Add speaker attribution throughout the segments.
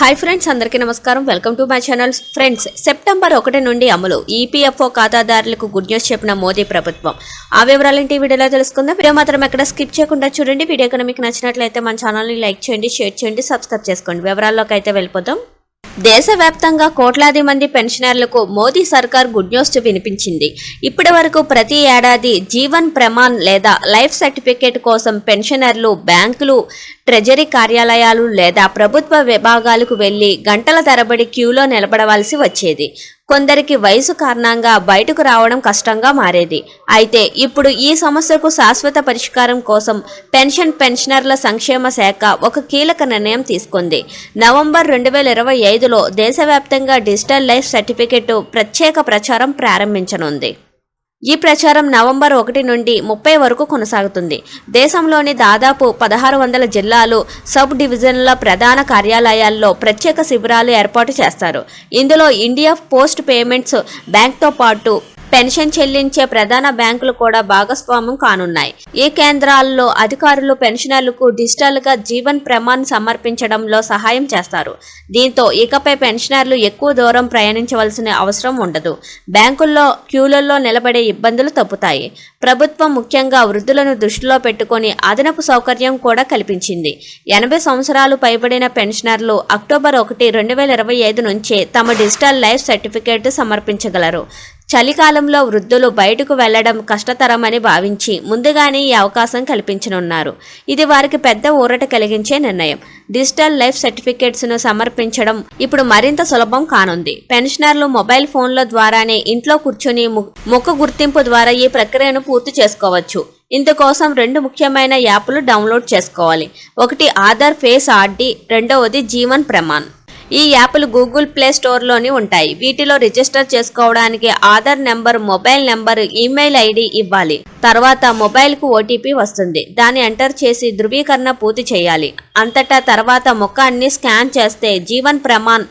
Speaker 1: Hi friends అందరికీ నమస్కారం. Welcome to my channel friends September ఒకటి నుండి అమలు. ఈపీఎఫ్ఓ ఖాతాదారులకు గుడ్ న్యూస్ చెప్పిన మోదీ ప్రభుత్వం. ఆ వివరాలేంటి ఈ వీడియోలో తెలుసుకుందాం. వీడియో మాత్రం ఎక్కడ స్కిప్ చేయకుండా చూడండి. వీడియో కనుక మీకు నచ్చినట్లయితే మన ఛానల్ని లైక్ చేయండి షేర్ చేయండి సబ్స్క్రైబ్ చేసుకోండి. వివరాల్లోకి అయితే వెళ్ళిపోతాం దేశవ్యాప్తంగా కోట్లాది మంది పెన్షనర్లకు మోదీ సర్కార్ గుడ్ న్యూస్ వినిపించింది. ఇప్పటి వరకు ప్రతి ఏడాది జీవన్ ప్రమాణ్ లేదా లైఫ్ సర్టిఫికేట్ కోసం పెన్షనర్లు బ్యాంకులు ట్రెజరీ కార్యాలయాలు లేదా ప్రభుత్వ విభాగాలకు వెళ్ళి గంటల తరబడి క్యూలో నిలబడవలసి వచ్చేది. కొందరికి వయసు కారణంగా బయటకు రావడం కష్టంగా మారేది. అయితే ఇప్పుడు ఈ సమస్యకు శాశ్వత పరిష్కారం కోసం పెన్షన్ పెన్షనర్ల సంక్షేమ శాఖ ఒక కీలక నిర్ణయం తీసుకుంది. నవంబర్ రెండు వేల ఇరవై ఐదులో దేశవ్యాప్తంగా డిజిటల్ లైఫ్ సర్టిఫికెట్ ప్రత్యేక ప్రచారం ప్రారంభించనుంది. ఈ ప్రచారం నవంబర్ ఒకటి నుండి ముప్పై వరకు కొనసాగుతుంది. దేశంలోని దాదాపు పదహారు వందల జిల్లాలు సబ్ డివిజన్ల ప్రధాన కార్యాలయాల్లో ప్రత్యేక శిబిరాలు ఏర్పాటు చేస్తారు. ఇందులో ఇండియా పోస్ట్ పేమెంట్స్ బ్యాంక్తో పాటు పెన్షన్ చెల్లించే ప్రధాన బ్యాంకులు కూడా భాగస్వామ్యం కానున్నాయి. ఈ కేంద్రాల్లో అధికారులు పెన్షనర్లకు డిజిటల్గా జీవన్ ప్రమాణ్ సమర్పించడంలో సహాయం చేస్తారు? దీంతో ఇకపై పెన్షనర్లు ఎక్కువ దూరం ప్రయాణించవలసిన అవసరం ఉండదు. బ్యాంకుల్లో క్యూలలో నిలబడే ఇబ్బందులు తప్పుతాయి. ప్రభుత్వం ముఖ్యంగా వృద్ధులను దృష్టిలో పెట్టుకొని అదనపు సౌకర్యం కూడా కల్పించింది. ఎనభై సంవత్సరాలు పైబడిన పెన్షనర్లు అక్టోబర్ ఒకటి రెండు వేల ఇరవై ఐదు నుంచే తమ డిజిటల్ లైఫ్ సర్టిఫికేట్ సమర్పించగలరు. చలికాలంలో వృద్ధులు బయటకు వెళ్ళడం కష్టతరమని భావించి ముందుగానే ఈ అవకాశం కల్పించనున్నారు. ఇది వారికి పెద్ద ఊరట కలిగించే నిర్ణయం. డిజిటల్ లైఫ్ సర్టిఫికేట్స్ను సమర్పించడం ఇప్పుడు మరింత సులభం కానుంది. పెన్షనర్లు మొబైల్ ఫోన్ల ద్వారానే ఇంట్లో కూర్చొని ము- ముఖ గుర్తింపు ద్వారా ఈ ప్రక్రియను పూర్తి చేసుకోవచ్చు. ఇందుకోసం రెండు ముఖ్యమైన యాప్లు డౌన్లోడ్ చేసుకోవాలి. ఒకటి ఆధార్ ఫేస్ ఆర్డి రెండవది జీవన్ ప్రమాణ్. ఈ యాప్లు గూగుల్ ప్లే స్టోర్లోని ఉంటాయి. వీటిలో రిజిస్టర్ చేసుకోవడానికి Aadhaar number mobile number email ID ఇవ్వాలి. తర్వాత మొబైల్కు ఓటీపీ వస్తుంది. దాన్ని ఎంటర్ చేసి ధృవీకరణ పూర్తి చేయాలి. అంతటా తర్వాత ముఖాన్ని స్కాన్ చేస్తే Jeevan Pramaan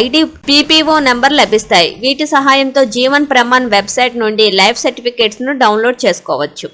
Speaker 1: ID PPO number లభిస్తాయి. వీటి సహాయంతో జీవన్ ప్రమాణ్ వెబ్సైట్ నుండి లైఫ్ సర్టిఫికేట్స్ను డౌన్లోడ్ చేసుకోవచ్చు.